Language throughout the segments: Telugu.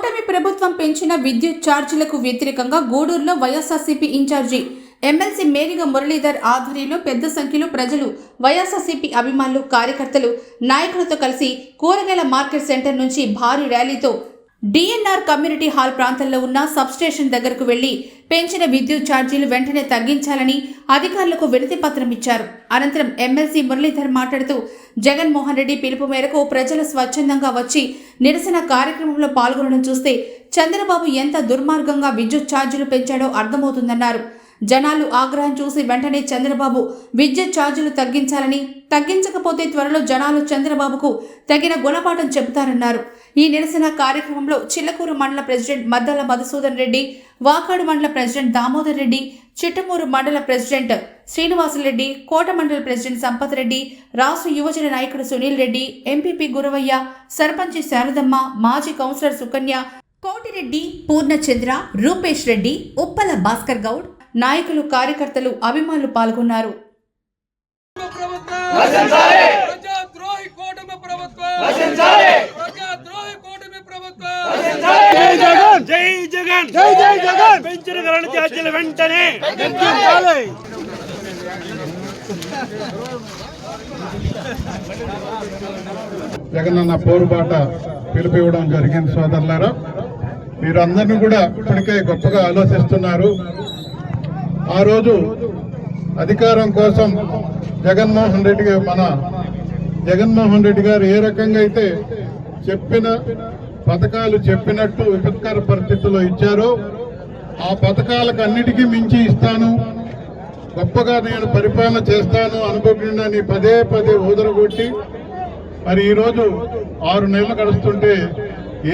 కూటమి ప్రభుత్వం పెంచిన విద్యుత్ ఛార్జీలకు వ్యతిరేకంగా గూడూరులో YSRCP incharge MLC Meriga Muralidhar ఆధ్వర్యంలో పెద్ద సంఖ్యలో ప్రజలు వైఎస్ఆర్సీపీ అభిమానులు కార్యకర్తలు నాయకులతో కలిసి కూరగాయల మార్కెట్ సెంటర్ నుంచి భారీ ర్యాలీతో డిఎన్ఆర్ కమ్యూనిటీ హాల్ ప్రాంతంలో ఉన్న సబ్స్టేషన్ దగ్గరకు వెళ్ళి పెంచిన విద్యుత్ ఛార్జీలు వెంటనే తగ్గించాలని అధికారులకు వినతి పత్రం ఇచ్చారు. అనంతరం ఎమ్మెల్సీ మురళీధర్ మాట్లాడుతూ జగన్మోహన్ రెడ్డి పిలుపు మేరకు ప్రజలు స్వచ్ఛందంగా వచ్చి నిరసన కార్యక్రమంలో పాల్గొనడం చూస్తే చంద్రబాబు ఎంత దుర్మార్గంగా విద్యుత్ ఛార్జీలు పెంచాడో అర్థమవుతుందన్నారు. జనాలు ఆగ్రహం చూసి వెంటనే చంద్రబాబు విద్యుత్ ఛార్జీలు తగ్గించాలని తగ్గించకపోతే త్వరలో జనాలు చంద్రబాబుకు తగిన గుణపాఠం చెబుతారన్నారు. ఈ నిరసన కార్యక్రమంలో చిల్లకూరు మండల ప్రెసిడెంట్ మద్దల మధుసూదన్ రెడ్డి వాకాడు మండల ప్రెసిడెంట్ దామోదర్ రెడ్డి చిట్టమూరు మండల ప్రెసిడెంట్ శ్రీనివాసరెడ్డి కోట మండల ప్రెసిడెంట్ సంపత్ రెడ్డి రాష్ట్ర యువజన నాయకుడు సునీల్ రెడ్డి ఎంపీపీ గురవయ్య సర్పంచి శారదమ్మ మాజీ కౌన్సిలర్ సుకన్య కోటిరెడ్డి పూర్ణచంద్ర రూపేష్ రెడ్డి ఉప్పల భాస్కర్ గౌడ్ నాయకులు కార్యకర్తలు అభిమానులు పాల్గొన్నారు. ప్రభుత్వం ప్రజాద్రోహి కూటమి ప్రభుత్వం జై జగన్ జై జగన్! జై జై జగన్! పెంచిన కరెంట్ ఛార్జీలు వెంటనే! జగనన్న పోరుబాట పిలిపివ్వడం జరిగింది సోదరులారా. మీరందరినీ కూడా ఇప్పటికే గొప్పగా ఆలోచిస్తున్నారు. ఆ రోజు అధికారం కోసం జగన్మోహన్ రెడ్డి గారు మన జగన్మోహన్ రెడ్డి గారు ఏ రకంగా అయితే చెప్పిన పథకాలు చెప్పినట్టు విపత్కర పరిస్థితుల్లో ఇచ్చారో. ఆ పథకాలకు అన్నిటికీ మించి ఇస్తాను. గొప్పగా నేను పరిపాలన చేస్తాను అనుకోకుండా పదే పదే ఊదరగొట్టి మరి ఈరోజు ఆరు నెలలు గడుస్తుంటే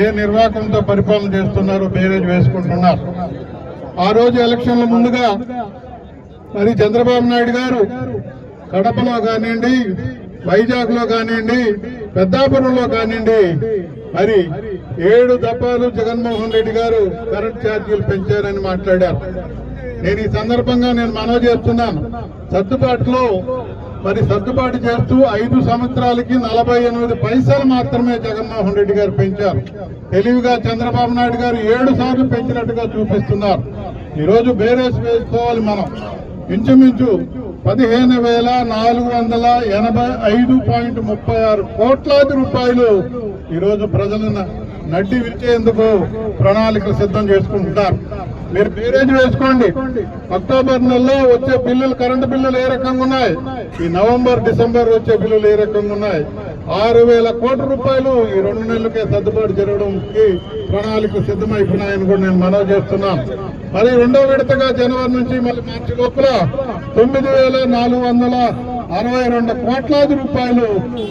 ఏ నిర్వాహకంతో పరిపాలన చేస్తున్నారో బేరేజ్ వేసుకుంటున్నారు. ఆ రోజు ఎలక్షన్ల ముందుగా మరి చంద్రబాబు నాయుడు గారు కడపలో కానివ్వండి వైజాగ్లో కానివ్వండి పెద్దాపురంలో కానివ్వండి మరి ఏడు దఫాలు జగన్మోహన్ రెడ్డి గారు కరెంట్ ఛార్జీలు పెంచారని మాట్లాడారు. నేను ఈ సందర్భంగా నేను మనవి చేస్తున్నాను. సర్దుబాటులో మరి సర్దుబాటు చేస్తూ ఐదు సంవత్సరాలకి నలభై ఎనిమిది పైసలు మాత్రమే జగన్మోహన్ రెడ్డి గారు పెంచారు. తెలివిగా చంద్రబాబు నాయుడు గారు ఏడు సార్లు పెంచినట్టుగా చూపిస్తున్నారు. ఈరోజు బేరేస్ వేసుకోవాలి మనం. ఇంచుమించు పదిహేను వేల నాలుగు వందల ఎనభై ఐదు పాయింట్ ముప్పై ఆరు కోట్లాది రూపాయలు ఈరోజు ప్రజలను నడ్డి విరిచేందుకు ప్రణాళికలు సిద్ధం చేసుకుంటున్నారు. మీరు బేరేజ్ వేసుకోండి. అక్టోబర్ నెలలో వచ్చే బిల్లులు కరెంటు బిల్లులు ఏ రకంగా ఉన్నాయి? ఈ నవంబర్ డిసెంబర్ వచ్చే బిల్లులు ఏ రకంగా ఉన్నాయి? ఆరు వేల కోట్ల రూపాయలు ఈ రెండు నెలలకే సర్దుబాటు జరగడానికి ప్రణాళిక సిద్ధమైపోయినాయని కూడా నేను మనవి చేస్తున్నాను మరి రెండో విడతగా జనవరి నుంచి మళ్ళీ మార్చి లోపల తొమ్మిది వేల నాలుగు వందల అరవై రెండు కోట్లాది రూపాయలు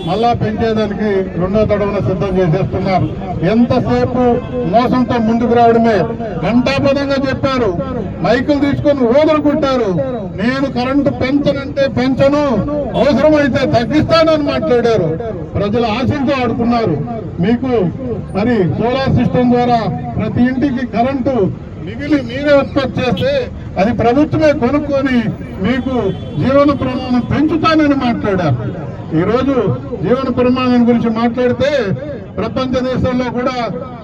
మళ్ళా పెంచేదానికి రెండో తడవన సిద్ధం చేసేస్తున్నారు. ఎంతసేపు మోసంతో ముందుకు రావడమే? ఘంటాపదంగా చెప్పారు. మైకులు తీసుకొని ఊదరు నేను కరెంటు పెంచనంటే పెంచను అవసరమైతే తగ్గిస్తానని మాట్లాడారు. ప్రజల ఆశలతో ఆడుకున్నారు మీకు మరి సోలార్ సిస్టమ్ ద్వారా ప్రతి ఇంటికి కరెంటు మిగిలి మీరే ఉత్పత్తి చేస్తే అది ప్రభుత్వమే కొనుక్కొని మీకు జీవన ప్రమాణం పెంచుతానని మాట్లాడారు. ఈరోజు జీవన ప్రమాణం గురించి మాట్లాడితే ప్రపంచ దేశాల్లో కూడా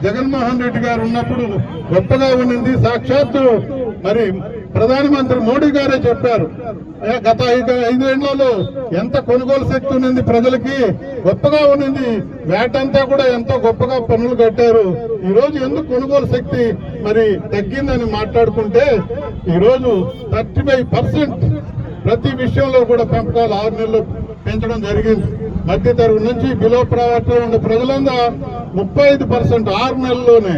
జగన్మోహన్ రెడ్డి గారు ఉన్నప్పుడు గొప్పగా ఉండింది సాక్షాత్తు మరి ప్రధానమంత్రి మోడీ గారే చెప్పారు. గత ఐదు ఐదేళ్ళలో ఎంత కొనుగోలు శక్తి ఉన్నది ప్రజలకి గొప్పగా ఉన్నది. వేట అంతా కూడా ఎంతో గొప్పగా పనులు కట్టారు. ఈ రోజు ఎందుకు కొనుగోలు శక్తి మరి తగ్గిందని మాట్లాడుకుంటే ఈరోజు థర్టీ ఫైవ్ పర్సెంట్ ప్రతి విషయంలో కూడా పెంపకాలు ఆరు నెలలు పెంచడం జరిగింది. మధ్య తరగతి నుంచి బిలో ప్రావర్టీలో ఉన్న ప్రజలందరూ ముప్పై ఐదు పర్సెంట్ ఆరు నెలల్లోనే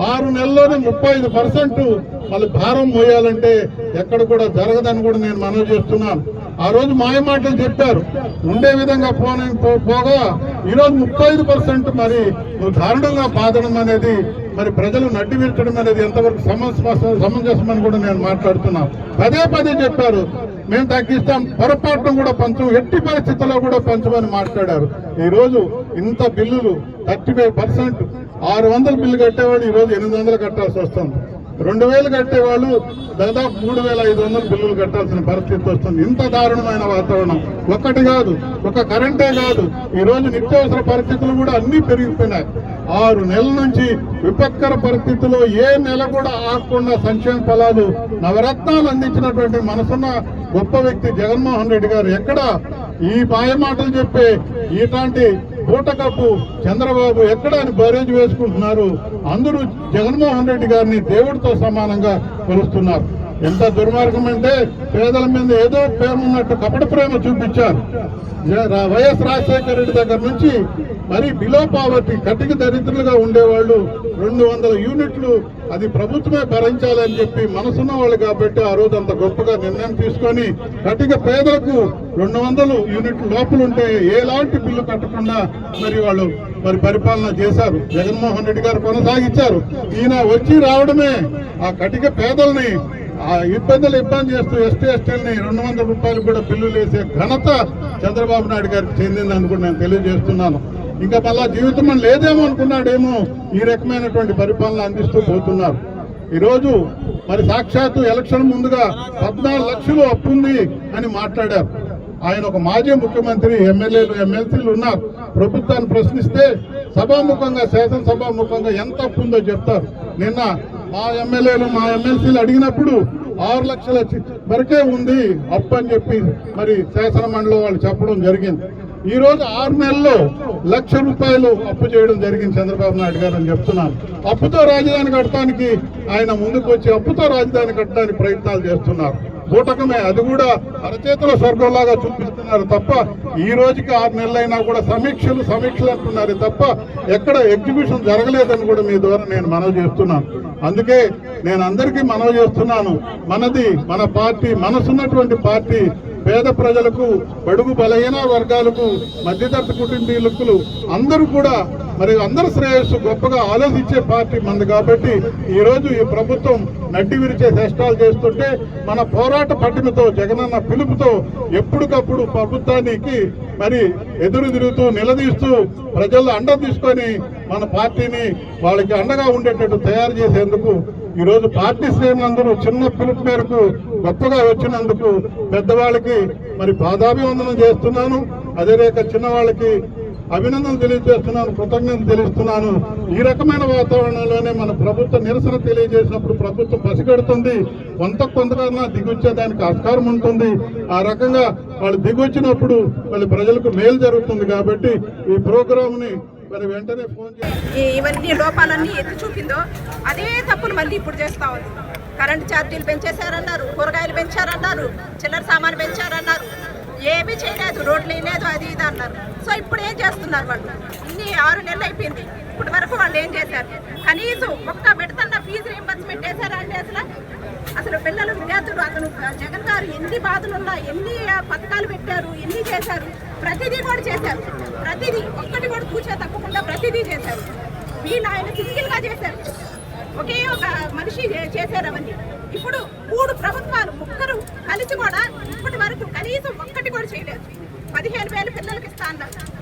ఆరు నెలల్లోనే ముప్పై ఐదు పర్సెంట్ మళ్ళీ భారం మోయాలంటే ఎక్కడ కూడా జరగదని కూడా నేను మనవి చేస్తున్నాను. ఆ రోజు మాయ మాటలు చెప్పారు. ఉండే విధంగా పోనీ పో- పోగా ఈరోజు ముప్పై ఐదు పర్సెంట్ మరి నువ్వు దారుణంగా బాధడం అనేది మరి ప్రజలు నడ్డి విరచడం అనేది ఎంతవరకు సమంజసం అని కూడా నేను మాట్లాడుతున్నాను. పదే పదే చెప్పారు. మేము తగ్గిస్తాం పొరపాటును కూడా పంచం ఎట్టి పరిస్థితుల్లో కూడా పంచమని మాట్లాడారు. ఈరోజు ఇంత బిల్లులు థర్టీ ఫైవ్ పర్సెంట్ ఆరు వందలు బిల్లు కట్టేవాడు ఈరోజు ఎనిమిది వందలు కట్టాల్సి వస్తుంది. రెండు వేలు కట్టేవాళ్ళు దాదాపు మూడు వేల ఐదు వందలు బిల్లులు కట్టాల్సిన పరిస్థితి వస్తుంది. ఇంత దారుణమైన వాతావరణం. ఒక్కటి కాదు ఒక కరెంటే కాదు. ఈ రోజు నిత్యావసర పరిస్థితులు కూడా అన్నీ పెరిగిపోయినాయి. ఆరు నెలల నుంచి విపత్కర పరిస్థితుల్లో ఏ నెల కూడా ఆకుండా సంక్షేమ ఫలాలు నవరత్నాలు అందించినటువంటి మనసున్న గొప్ప వ్యక్తి జగన్మోహన్ రెడ్డి గారు ఎక్కడ? ఈ మాయమాటలు చెప్పే ఇట్లాంటి పూటకప్పు చంద్రబాబు ఎక్కడ అని బరేజ్ వేసుకుంటున్నారు? అందరూ జగన్మోహన్ రెడ్డి గారిని దేవుడితో సమానంగా కొలుస్తున్నారు. ఎంత దుర్మార్గం అంటే పేదల మీద ఏదో ప్రేమ ఉన్నట్టు కపట ప్రేమ చూపించారు. రా- వైఎస్ రాజశేఖర రెడ్డి దగ్గర నుంచి మరి బిలో పావర్టీ కటిక దరిద్రులుగా ఉండేవాళ్ళు రెండు వందల యూనిట్లు అది ప్రభుత్వమే భరించాలని చెప్పి మనసున్న వాళ్ళు కాబట్టి ఆ రోజు అంత గొప్పగా నిర్ణయం తీసుకొని కటిక పేదలకు రెండు వందలు యూనిట్లు లోపలుంటే ఎలాంటి బిల్లు కట్టకుండా మరి వాళ్ళు మరి పరిపాలన చేశారు. జగన్మోహన్ రెడ్డి గారు కొనసాగించారు. ఈయన వచ్చి రావడమే ఆ కటిక పేదల్ని ఆ ఇబ్బందులు ఇబ్బంది చేస్తూ ఎస్టీ ఎస్టీలని రెండు వందల రూపాయలు కూడా బిల్లులు వేసే ఘనత చంద్రబాబు నాయుడు గారికి చెందిందని కూడా నేను తెలియజేస్తున్నాను. ఇంకా మళ్ళా జీవితం లేదేమో అనుకున్నాడేమో ఈ రకమైనటువంటి పరిపాలన అందిస్తూ పోతున్నారు. ఈరోజు మరి సాక్షాత్తు ఎలక్షన్ ముందుగా పద్నాలుగు లక్షలు అప్పు ఉంది అని మాట్లాడారు. ఆయన ఒక మాజీ ముఖ్యమంత్రి ఎమ్మెల్యేలు ఎమ్మెల్సీలు ఉన్నారు. ప్రభుత్వాన్ని ప్రశ్నిస్తే సభాముఖంగా శాసనసభాముఖంగా ఎంత అప్పు ఉందో చెప్తారు. నిన్న మా ఎమ్మెల్యేలు మా ఎమ్మెల్సీలు అడిగినప్పుడు ఆరు లక్షల చి- వరకే ఉంది అప్పు అని చెప్పి మరి శాసన మండలి వాళ్ళు చెప్పడం జరిగింది. ఈ రోజు ఆరు నెలల్లో లక్ష రూపాయలు అప్పు చేయడం జరిగింది చంద్రబాబు నాయుడు గారు అని చెప్తున్నాను. అప్పుతో రాజధాని కట్టడానికి ఆయన ముందుకు వచ్చి అప్పుతో రాజధాని కట్టడానికి ప్రయత్నాలు చేస్తున్నారు. బూటకమే అది కూడా అరచేతుల స్వర్గంలాగా చూపిస్తున్నారు తప్ప ఈ రోజుకి ఆరు నెలలైనా కూడా సమీక్షలు సమీక్షలు అంటున్నారు తప్ప ఎక్కడ ఎగ్జిబిషన్ జరగలేదని కూడా మీ ద్వారా నేను మనవి చేస్తున్నాను. అందుకే నేను అందరికీ మనవి చేస్తున్నాను. మనది మన పార్టీ మనసున్నటువంటి పార్టీ పేద ప్రజలకు బడుగు బలహీన వర్గాలకు మధ్యతరగతి కుటుంబీకులు అందరూ కూడా మరి అందరి శ్రేయస్సు గొప్పగా ఆలోచించే పార్టీ మంది కాబట్టి ఈరోజు ఈ ప్రభుత్వం నడ్డి విరిచే చేష్టాలు చేస్తుంటే మన పోరాట పట్టిమతో జగనన్న పిలుపుతో ఎప్పటికప్పుడు ప్రభుత్వానికి మరి ఎదురు తిరుగుతూ నిలదీస్తూ ప్రజల్లో అండ తీసుకొని మన పార్టీని వాళ్ళకి అండగా ఉండేటట్టు తయారు చేసేందుకు ఈరోజు పార్టీ శ్రేణులందరూ చిన్న పిలుపు మేరకు గొప్పగా వచ్చినందుకు పెద్దవాళ్ళకి మరి పాదాభివందనం చేస్తున్నాను. అదే రేఖ చిన్న వాళ్ళకి అభినందనలు తెలియజేస్తున్నాను కృతజ్ఞత తెలుస్తున్నాను ఈ రకమైన వాతావరణంలోనే మన ప్రభుత్వ నిరసన తెలియజేసినప్పుడు ప్రభుత్వం పసిగడుతుంది. కొంత కొంతకన్నా దిగొచ్చేదానికి ఆస్కారం ఉంటుంది. ఆ రకంగా వాళ్ళు దిగొచ్చినప్పుడు మళ్ళీ ప్రజలకు మేలు జరుగుతుంది కాబట్టి ఈ ప్రోగ్రామ్ని మరి వెంటనే ఫోన్ చేసి ఇవన్నీ లోపాలన్నీ ఎత్తి చూపిందో అదే తప్పులు మళ్ళీ ఇప్పుడు చేస్తా ఉంది. కరెంటు ఛార్జీలు పెంచేశారన్నారు కూరగాయలు పెంచారన్నారు చిల్లర సామాను పెంచారన్నారు. ఏమీ చేయలేదు రోడ్లు వేయలేదు అది ఇది అన్నారు. సో ఇప్పుడు ఏం చేస్తున్నారు వాళ్ళు? ఇన్ని ఆరు నెలలు అయిపోయింది. ఇప్పటి వరకు వాళ్ళు ఏం చేశారు? కనీసం ఒక్క పెడుతున్న ఫీజు రీంబర్స్మెంట్ వేశారా అండి అసలు? అసలు పిల్లలు విద్యార్థులు అతను జగన్ గారు ఎన్ని బాధలున్నా ఎన్ని పథకాలు పెట్టారు ఎన్ని చేశారు ప్రతిదీ కూడా చేశారు. ప్రతిదీ ఒక్కటి కూడా కూర్చో తప్పకుండా ప్రతిదీ చేశారు. వీళ్ళు ఆయన ఫిజికల్గా చేశారు. ఒకే ఒక మనిషి చే- చేశారు అవన్నీ ఇప్పుడు మూడు ప్రభుత్వాలు ముగ్గురు కలిసి కూడా ఇప్పటి వరకు కనీసం ఒక్కటి కూడా చేయలేదు. పదిహేను వేలు పిల్లలకి ఇస్తా అన్నారు.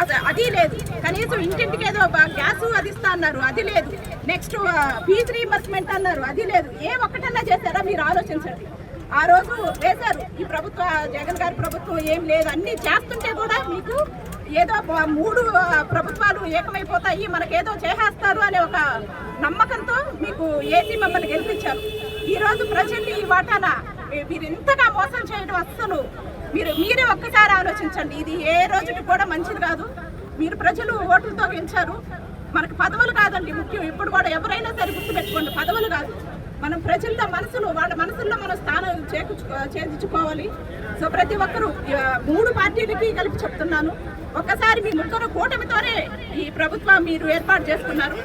అది- అది లేదు. కనీసం ఇంటింటికి ఏదో గ్యాస్ అది ఇస్తా అన్నారు. అది లేదు. నెక్స్ట్ ఫీజు రీంబర్స్మెంట్ అన్నారు. అది లేదు. ఏ ఒక్కటన్నా చేశారా? మీరు ఆలోచించండి. ఆ రోజు వేశారు. ఈ ప్రభుత్వ జగన్ గారి ప్రభుత్వం ఏం లేదు. అన్నీ చేస్తుంటే కూడా మీకు ఏదో మూడు ప్రభుత్వాలు ఏకమైపోతాయి మనకేదో చేసేస్తారు అనే ఒక నమ్మకంతో మీకు ఏసీ మమ్మల్ని గెలిపించారు. ఈరోజు ప్రజల్ని ఈ వాటాన మీరు ఇంతగా మోసం చేయడం అస్సలు మీరు మీరే ఒక్కసారి ఆలోచించండి. ఇది ఏ రోజుకి కూడా మంచిది కాదు. మీరు ప్రజలు ఓట్లతో గెలిచారు. మనకు పదవులు కాదండి ముఖ్యం. ఇప్పుడు కూడా ఎవరైనా సరే గుర్తుపెట్టుకోండి పదవులు కాదు. మనం ప్రజల్లో మనసులు వాళ్ళ మనసుల్లో మనం స్థానం చేకూర్చు చేర్చుకోవాలి సో ప్రతి ఒక్కరూ మూడు పార్టీలకి కలిపి చెప్తున్నాను. ఒక్కసారి మీ ముందు కూటమితోనే ఈ ప్రభుత్వం మీరు ఏర్పాటు చేసుకున్నారు.